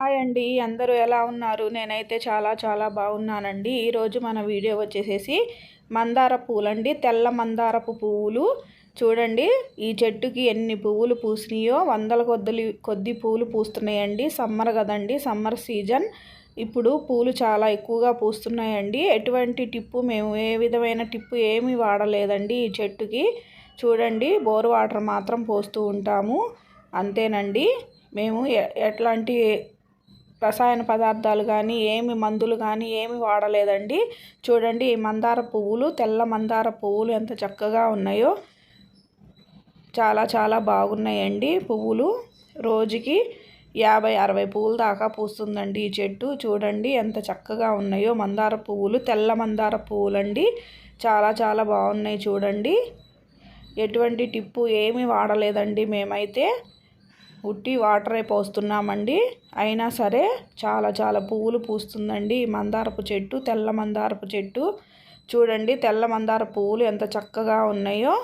Hi అండి అందరూ ఎలా ఉన్నారు? నేనైతే చాలా చాలా బాగున్నానండి. ఈరోజు మన వీడియో వచ్చేసేసి మందార పూలండి. తెల్ల మందారపు పువ్వులు. చూడండి ఈ చెట్టుకి ఎన్ని పువ్వులు పూసినాయో వందల కొద్ది కొద్ది పూలు పూస్తున్నాయండి. సమ్మర్ కదండి సమ్మర్ సీజన్. ఇప్పుడు పూలు చాలా ఎక్కువగా పూస్తున్నాయండి. ఎటువంటి టిప్పు మేము ఏ విధమైన టిప్పు ఏమి వాడలేదండి ఈ చెట్టుకి చూడండి బోర్ వాటర్ మాత్రం పోస్తూ ఉంటాము. అంతేనండి. మేము ఎట్లాంటి రసాయన పదార్థాలు కానీ ఏమి మందులు కానీ ఏమి వాడలేదండి. చూడండి ఈ మందార పువ్వులు తెల్ల మందార పువ్వులు ఎంత చక్కగా ఉన్నాయో. చాలా చాలా బాగున్నాయండి పువ్వులు. రోజుకి యాభై అరవై పువ్వులు దాకా పూస్తుందండి ఈ చెట్టు. చూడండి ఎంత చక్కగా ఉన్నాయో. మందార పువ్వులు తెల్ల మందార పువ్వులండి. చాలా చాలా బాగున్నాయి చూడండి. ఎటువంటి టిప్పు ఏమీ వాడలేదండి మేమైతే. ఉట్టి వాటరే పోస్తున్నామండి. అయినా సరే చాలా చాలా పువ్వులు పూస్తుందండి. ఈ మందారపు చెట్టు తెల్ల మందారపు చెట్టు. చూడండి తెల్ల మందార పువ్వులు ఎంత చక్కగా ఉన్నాయో.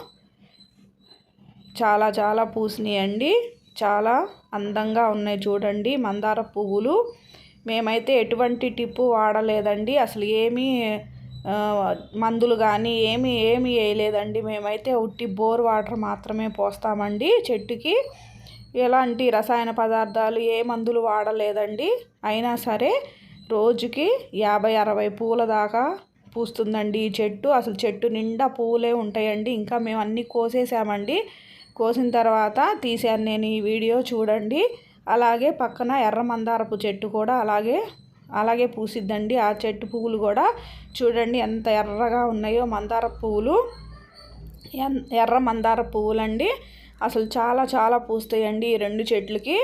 చాలా చాలా పూసినాయండి. చాలా అందంగా ఉన్నాయి చూడండి మందార పువ్వులు. మేమైతే ఎటువంటి టిప్పు వాడలేదండి. అసలు ఏమీ మందులు కానీ ఏమి ఏమి వేయలేదండి. మేమైతే ఉట్టి బోర్ వాటర్ మాత్రమే పోస్తామండి చెట్టుకి. ఎలాంటి రసాయన పదార్థాలు ఏ మందులు వాడలేదండి. అయినా సరే రోజుకి యాభై అరవై పూల దాకా పూస్తుందండి ఈ చెట్టు. అసలు చెట్టు నిండా పువ్వులే ఉంటాయండి. ఇంకా మేము అన్నీ కోసేసామండి. కోసిన తర్వాత తీసాను నేను ఈ వీడియో చూడండి. అలాగే పక్కన ఎర్ర మందారపు చెట్టు కూడా అలాగే అలాగే పూసిద్దండి. ఆ చెట్టు పువ్వులు కూడా చూడండి ఎంత ఎర్రగా ఉన్నాయో మందార పువ్వులు. ఎర్ర మందార పువ్వులండి. అసలు చాలా చాలా పూస్తాయండి ఈ రెండు చెట్లకి.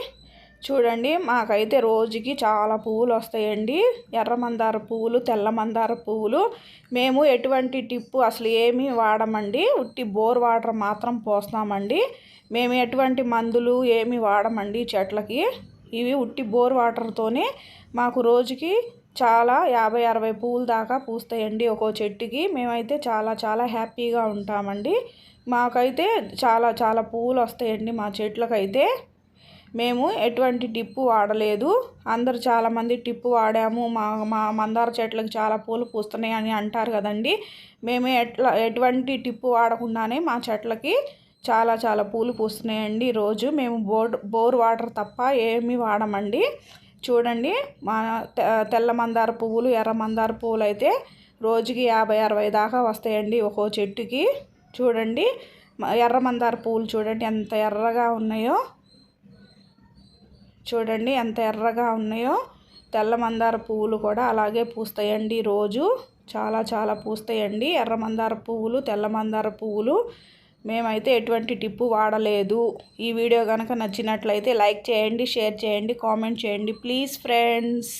చూడండి మాకైతే రోజుకి చాలా పువ్వులు వస్తాయండి. ఎర్ర మందార పువ్వులు తెల్ల మందార పువ్వులు. మేము ఎటువంటి టిప్పు అసలు ఏమీ వాడమండి. ఉట్టి బోర్ వాటర్ మాత్రం పోస్తామండి. మేము ఎటువంటి మందులు ఏమి వాడమండి చెట్లకి. ఇవి ఉట్టి బోర్ వాటర్తోనే మాకు రోజుకి చాలా యాభై అరవై పువ్వుల దాకా పూస్తాయండి ఒక్కో చెట్టుకి. మేమైతే చాలా చాలా హ్యాపీగా ఉంటామండి. మాకైతే చాలా చాలా పువ్వులు వస్తాయండి మా చెట్లకైతే. మేము ఎటువంటి టిప్పు వాడలేదు. అందరు చాలామంది టిప్పు వాడాము. మా మా మందార చెట్లకు చాలా పూలు పూస్తున్నాయి అని అంటారు కదండి. మేము ఎట్లా ఎటువంటి టిప్పు వాడకుండానే మా చెట్లకి చాలా చాలా పూలు పూస్తున్నాయండి. రోజు మేము బోర్ బోర్ వాటర్ తప్ప ఏమీ వాడమండి. చూడండి మా తెల్ల మందార పువ్వులు ఎర్ర మందార పువ్వులు అయితే రోజుకి యాభై అరవై దాకా వస్తాయండి ఒక్కో చెట్టుకి. చూడండి ఎర్ర మందార పువ్వులు చూడండి ఎంత ఎర్రగా ఉన్నాయో. చూడండి ఎంత ఎర్రగా ఉన్నాయో. తెల్ల మందార పువ్వులు కూడా అలాగే పూస్తాయండి రోజు. చాలా చాలా పూస్తాయండి. ఎర్ర మందార పువ్వులు తెల్ల మందార పువ్వులు. మేమైతే ఎటువంటి టిప్పు వాడలేదు. ఈ వీడియో కనుక నచ్చినట్లయితే లైక్ చేయండి షేర్ చేయండి కామెంట్ చేయండి. Please friends.